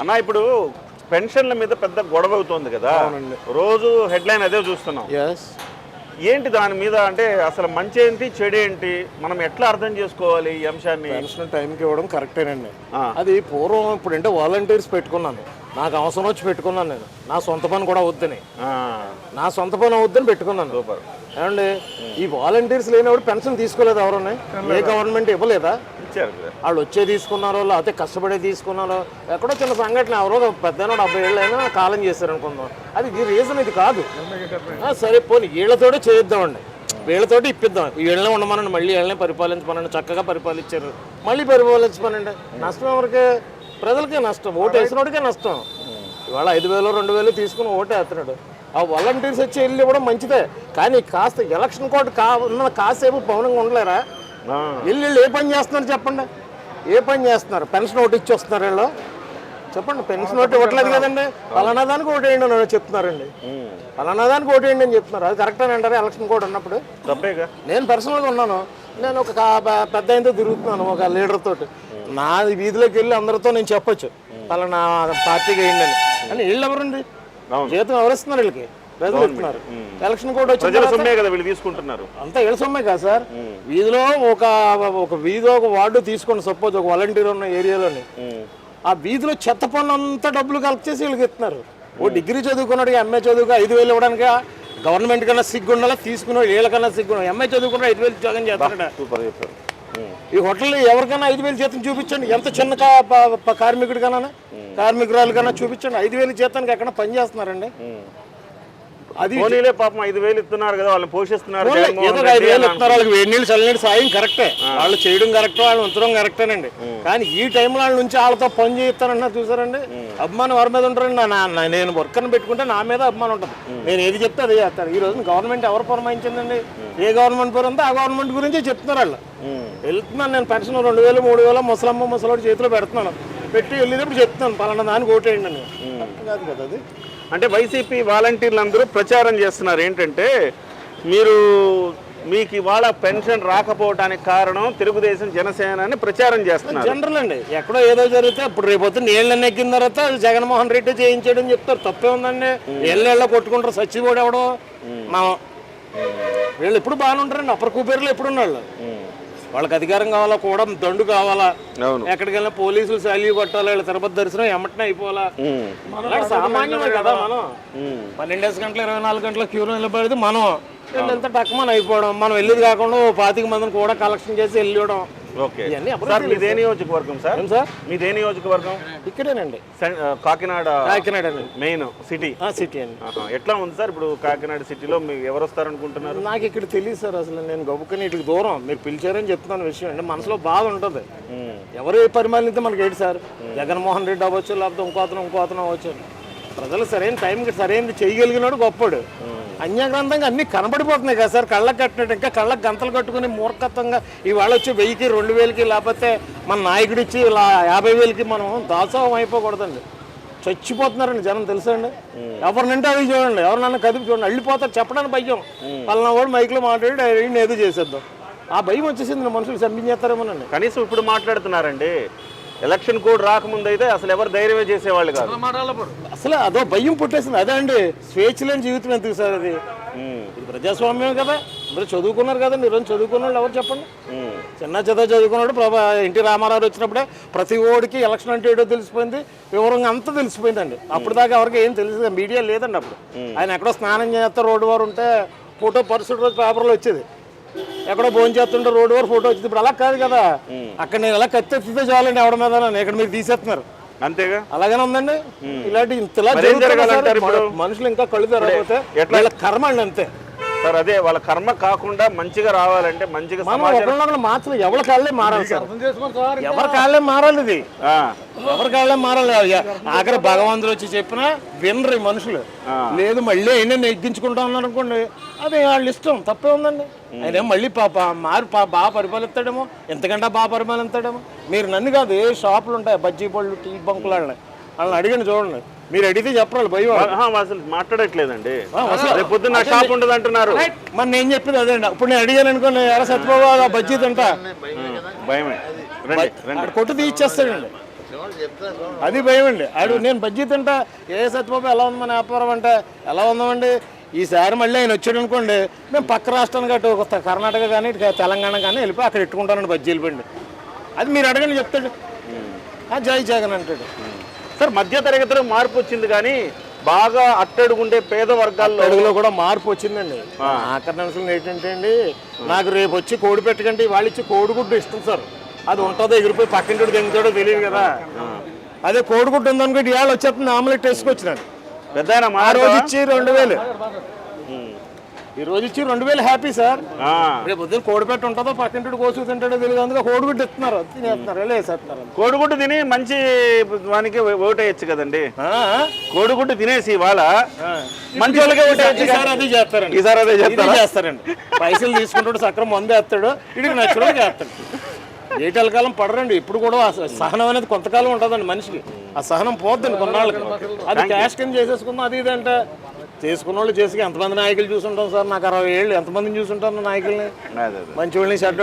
అన్న ఇప్పుడు పెన్షన్ల మీద పెద్ద గొడవ అవుతోంది కదా. రోజు హెడ్లైన్ అదే చూస్తున్నాం. ఏంటి దాని మీద అంటే అసలు మంచి ఏంటి చెడు ఏంటి మనం ఎట్లా అర్థం చేసుకోవాలి ఈ అంశాన్ని? పెన్షన్ టైంకి ఇవ్వడం కరెక్టేనండి. అది పూర్వం ఇప్పుడు అంటే వాలంటీర్స్ పెట్టుకున్నాను. నాకు అవసరం వచ్చి పెట్టుకున్నాను నేను. నా సొంత పని కూడా వద్దని నా. సొంత పని వద్దని పెట్టుకున్నాను. సూపర్. ఏమండి? ఈ వాలంటీర్స్ లేనివాడు పెన్షన్ తీసుకోలేదు ఎవరన్నా ఏ గవర్నమెంట్ ఇవ్వలేదా? వాళ్ళు వచ్చే తీసుకున్నారో లేకపోతే కష్టపడే తీసుకున్నారో ఎక్కడో చిన్న సంఘటన ఎవరో పెద్ద డెబ్బై ఏళ్ళు అయినా కాలం చేశారు అనుకుందాం. అది ఈ రీజన్ ఇది కాదు. సరే పోనీ వీళ్ళతోటే చేయిద్దామండి. వీళ్ళతోటి ఇప్పిద్దాం. వీళ్ళనే ఉండమనండి మళ్ళీ వీళ్ళనే పరిపాలించమనండి చక్కగా పరిపాలించారు మళ్ళీ పరిపాలించమనండి. నష్టం ఎవరికి? ప్రజలకే నష్టం ఓటు వేసినోడికే నష్టం. ఇవాళ ఐదు వేలు రెండు వేలు తీసుకుని ఓటు వేస్తున్నాడు ఆ వాలంటీర్స్ వచ్చి వెళ్ళి ఇవ్వడం మంచిదే కానీ కాస్త ఎలక్షన్ కోడ్ కా ఉన్న కాసేపు పౌనంగా ఉండలేరా? వీళ్ళు ఏ పని చేస్తున్నారు చెప్పండి? ఏ పని చేస్తున్నారు? పెన్షన్ ఒకటి ఇచ్చి వస్తున్నారు వీళ్ళు. చెప్పండి పెన్షన్ ఒకటి ఇవ్వట్లేదు కదండి. పలానా దానికి ఒకటి వేయండి అని చెప్తున్నారండి. పలానా దానికి ఒకటి వేయండి అని చెప్తున్నారు. అది కరెక్ట్ అని అంటారు ఎలక్షన్ కోడ్ ఉన్నప్పుడు తప్పేగా. నేను పర్సనల్గా ఉన్నాను. నేను ఒక పెద్ద ఆయనతో తిరుగుతున్నాను ఒక లీడర్ తోటి. నా వీధిలోకి వెళ్ళి అందరితో నేను చెప్పొచ్చు. పలానా పార్టీకి వేయండి అని. అని వీళ్ళు ఎవరండి. జీతం ఎవరిస్తున్నారు వీళ్ళకి? ప్రజలు ఇస్తున్నారు ఎలక్షన్ కోడ్ కదా వీళ్ళు తీసుకుంటున్నారు. అంతా ఏళ్ళ సొమ్మే కాదు సార్. వీధిలో ఒక ఒక వీధిలో ఒక వార్డు తీసుకోండి సపోజ్ ఒక వాలంటీర్ ఉన్న ఏరియాలోని ఆ వీధిలో చెత్త పన్ను అంతా డబ్బులు కలెక్ట్ చేసి వీళ్ళకి ఇస్తున్నారు. ఓ డిగ్రీ చదువుకున్నాడు ఎంఏ చదువుకు ఐదు వేలు ఇవ్వడానికి గవర్నమెంట్ కన్నా సిగ్గు ఉండాలా తీసుకున్నాడు వీళ్ళకన్నా సిగ్గు ఉండాలి ఎంఏ చదువుకున్నాడు ఐదు వేలు ఉద్యోగం చేస్తాడు సూపర్ చెప్పారు. ఉమ్, ఈ హోటల్లో ఎవరికైనా ఐదు వేలు జీతం చూపించండి. ఎంత చిన్న కా- ప- ప- కార్మికుడి కన్నా కార్మికురాలు కన్నా చూపించండి. ఐదు వేలు జీతానికి ఎక్కడ పని చేస్తున్నారండి? ఉమ్. అది పోనీలే పాపం ఐదు వేలు ఇస్తున్నారు కదా వాళ్ళని పోషిస్తున్నారు ఏదో ఐదు వేలు ఇస్తున్నారు వాళ్ళకి వేడి నీళ్ళు చల్లనీళ్ళు సాయం కరెక్టే. వాళ్ళు చేయడం కరెక్ట్ వాళ్ళు ఉంచడం కరెక్టేనండి. కానీ ఈ టైంలో వాళ్ళ నుంచి వాళ్ళతో పని చేయిస్తానన్నా చూసారండి? అభిమానం ఎవరి మీద ఉంటారండి నా- నేను వర్కర్ని పెట్టుకుంటే నా మీద అభిమానం ఉంటుంది. నేను ఏది చెప్తే అదే చేస్తాను ఈ రోజు గవర్నమెంట్ ఎవరు పురమాయించిందండి? ఏ గవర్నమెంట్ పేరు ఉందో ఆ గవర్నమెంట్ గురించి చెప్తున్నారు వాళ్ళు. వెళ్తున్నాను నేను పెన్షన్ రెండు వేలు మూడు వేలు ముసలమ్మ ముసలోడి చేతిలో పెడుతున్నాను. పెట్టి వెళ్ళేటప్పుడు చెప్తున్నాను పలానా దానికి ఓటేయండి అని. కాదు కదా అది. అంటే వైసీపీ వాలంటీర్లు అందరూ ప్రచారం చేస్తున్నారు. ఏంటంటే మీరు మీకు ఇవాళ పెన్షన్ రాకపోవడానికి కారణం తెలుగుదేశం జనసేన అని ప్రచారం చేస్తున్నారు. జనరల్ అండి ఎక్కడో ఏదో జరిగితే ఇప్పుడు రేపు పొద్దున్న నీళ్ళని ఎక్కిన తర్వాత జగన్మోహన్ రెడ్డి చేయించాడని చెప్తారు. తప్పే ఉందండి. ఏళ్ళ కొట్టుకుంటారు సచ్చిపోడు ఎవడో. మా వీళ్ళు ఎప్పుడు బాగానే ఉంటారండి. అప్పర్ కూపేరులో ఎప్పుడు ఉన్నాళ్ళు వాళ్ళకి అధికారం కావాలా కూడా దండు కావాలా? ఎక్కడికి వెళ్ళినా పోలీసులు శాల్యూ కొట్టాలి వీళ్ళ తిరుపతి దర్శనం ఎమ్మటనే అయిపోవాలా? సామాన్యమే కదా మనం. ఉమ్, పన్నెండేసి గంటలు ఇరవై నాలుగు గంటల క్యూలో నిలబడితే మనం. వీళ్ళంతా టక్మని అయిపోవడం. మనం వెళ్ళేది కాకుండా ఓ పాతిక మందిని కూడా కలెక్షన్ చేసి వెళ్ళడం ఓకే. ఇవన్నీ సార్ మీదే నియోజకవర్గం సార్? ఏం సార్? మీదే నియోజకవర్గం? ఇక్కడేనండి. కాకినాడ కాకినాడ అండి మెయిన్ సిటీ. ఆ, సిటీ అండి. ఎట్లా ఉంది సార్ ఇప్పుడు కాకినాడ సిటీలో? మీకు ఎవరు వస్తారనుకుంటున్నారు నాకు ఇక్కడ తెలియదు సార్ అసలు. నేను గబుక్కని ఇటుకు దూరం. మీరు పిలిచారని చెప్తున్నాను విషయం. అంటే మనసులో బాధ ఉంటుంది. ఎవరు పరిమాణిస్తే మనకి ఏంటి సార్? జగన్మోహన్ రెడ్డి అవ్వచ్చు లేకపోతే ఇంకో అతను ఇంకో అతను అవ్వచ్చు. ప్రజలు సరైన టైంకి సరైనది చేయగలిగినాడు గొప్పడు. అన్యగ్రంథంగా అన్ని కనబడిపోతున్నాయి కదా సార్. కళ్ళకి కట్టినట్టు ఇంకా కళ్ళకి గంతలు కట్టుకుని మూర్ఖత్వంగా ఇవాళ వచ్చి వెయ్యికి రెండు వేలకి లేకపోతే మన నాయకుడు ఇచ్చి ఇలా యాభై వేలకి మనం దాసోహం అయిపోకూడదండి. చచ్చిపోతున్నారండి జనం తెలుసా అండి? ఎవరినంటే అది చూడండి. ఎవరినన్నా కదిపి చూడండి. వెళ్ళిపోతారు చెప్పడానికి భయం. పలానా వాడు మైక్లో మాట్లాడి ఏదో చేసేద్దాం. ఆ భయం వచ్చేసింది మనుషులు చంపించేస్తారేమోనండి కనీసం ఇప్పుడు మాట్లాడుతున్నారండి. ఎలక్షన్ కోడ్ రాకముందు అయితే అసలు ఎవరు ధైర్యమే చేసేవాళ్ళు కాదు. అసలు అదో భయం పుట్టేసింది. అదే అండి స్వేచ్ఛ లేని జీవితం ఎందుకు సార్ అది? ఇది ప్రజాస్వామ్యం కదా. మీరు చదువుకున్నారు కదా మీరు చదువుకున్న వాళ్ళు ఎవరు చెప్పండి? చిన్న చదువు చదువుకున్నాడు ప్రభా ఎన్టీ రామారావు వచ్చినప్పుడే ప్రతి ఓడికి ఎలక్షన్ అంటే ఏటో తెలిసిపోయింది వివరంగా అంతా తెలిసిపోయిందండి. అప్పుడు దాకా ఎవరికి ఏం తెలియదు మీడియా లేదండి అప్పుడు. ఆయన ఎక్కడో స్నానం చేస్తే రోడ్డు వారు ఉంటే ఫోటో పరిస్థితి రోజు పేపర్లో వచ్చేది. ఎక్కడో భోజనం చేస్తుంటే రోడ్డు వారు ఫోటో వచ్చింది. ఇప్పుడు అలా కాదు కదా. అక్కడ నేను ఎలా కత్తెత్తితే చాలండి ఎవడ మీద ఇక్కడ మీరు తీసేస్తున్నారు. అంతేగా? అలాగనే ఉందండి. ఇలాంటి ఇంతలా? మనుషులు ఇంకా కళ్ళు తెరవకపోతే కర్మ అండి అంతే. సార్ అదే వాళ్ళ కర్మ కాకుండా మంచిగా రావాలంటే మంచిగా మార్చలు ఎవరి కాళ్ళే మారాలి సార్? ఎవరి కాళ్ళే మారాలి ఇది? ఆ, ఎవరి కాళ్ళే మారాలి? ఆఖరి భగవంతుడు వచ్చి చెప్పినా వినరు ఈ మనుషులు. లేదు మళ్ళీ అయినా నెగ్గించుకుంటా ఉన్నారు అనుకోండి అది వాళ్ళ ఇష్టం తప్పే ఉందండి. ఆయన మళ్ళీ పాప మారు పా బాగా పరిపాలిస్తాడేమో ఎంతకంటే బాగా పరిపాలిస్తాడేమో. మీరు నన్ను కాదు ఏ షాపులు ఉంటాయి? బజ్జీ పళ్ళు టీ బంకులు వాళ్ళని అడిగండి చూడండి. మీరు అడిగితే చెప్పరాలి భయం అసలు మాట్లాడట్లేదండి. పొద్దున్న నా షాప్ ఉండదు అంటున్నారు మరి నేను చెప్పింది అదే అండి ఇప్పుడు నేను అడిగాను అనుకోండి ఎరా సత్యబాబు బజ్జీ తింటా భయమే. కొట్టు తీయిచ్చేస్తాడండి. అది భయం అండి ఆడు నేను బజ్జీ తింటా ఏ సత్యబాబు ఎలా ఉంది మన వ్యాపారం అంటే ఎలా ఉందామండి? ఈసారి మళ్ళీ ఆయన వచ్చాడు అనుకోండి మేము పక్క రాష్ట్రానికి అటు ఒక కర్ణాటక కానీ తెలంగాణ కానీ వెళ్ళిపోయి అక్కడ ఎట్టుకుంటానండి బజ్జీలు బండి అది మీరు అడగండి చెప్తాడు. ఆ, జై జగన్ అంటాడు. సార్ మధ్య తరగతిలో మార్పు వచ్చింది కానీ బాగా అట్టడుగుండే పేద వర్గాల్లో అడుగులో కూడా మార్పు వచ్చిందండి. నిమిషంలో ఏంటంటే అండి నాకు రేపు వచ్చి కోడి పెట్టకండి వాళ్ళు ఇచ్చి కోడిగుడ్డు ఇష్టం సార్. అది ఉంటుందో ఎగిరిపోయి పక్కింటి దింగుతాడో తెలియదు కదా. అదే కోడిగుడ్డు ఉందనుకోండి ఇవాళ వచ్చేస్తుంది ఆమ్లెట్ వేసుకొచ్చినాను. పెద్ద ఆ రోజు ఇచ్చి రెండు వేలు. ఈ రోజు ఇచ్చి రెండు వేలు హ్యాపీ సార్. రేపు పొద్దున్న కోడిపెట్ట ఉంటుందో పక్కింటి కోసు తింటాడో తెలియదు. అందుకే కోడిగుడ్డు ఇస్తున్నారు. తినేస్తున్నారు. వేసేస్తున్నారు కోడిగుడ్డు తిని మంచి వానికి ఓటేయచ్చు కదండి? కోడిగుడ్డు తినేసి ఇవాళ మంచి వాళ్ళకే ఓటేయచ్చు ఈసారి అదే చేస్తారండి. ఈసారి అదే చేస్తారండి. పైసలు తీసుకుంటాడు సక్రం మందు వేస్తాడు ఇడికి నచ్చిన చేస్తాడు ఏటల కాలం పడరండి. ఇప్పుడు కూడా సహనం అనేది కొంతకాలం ఉంటుందండి మనిషికి. ఆ సహనం పోద్దండి కొన్నాళ్ళకి. అది క్యాష్ కింద చేసేసుకుందాం అది ఇది అంటే చేసుకున్న వాళ్ళు చేసుకు ఎంతమంది నాయకులు చూసుంటాం సార్? నాకు అరవై ఏళ్ళు. ఎంతమందిని చూసుంటాను నాయకుల్ని? మంచి వాళ్ళని చెడ్డ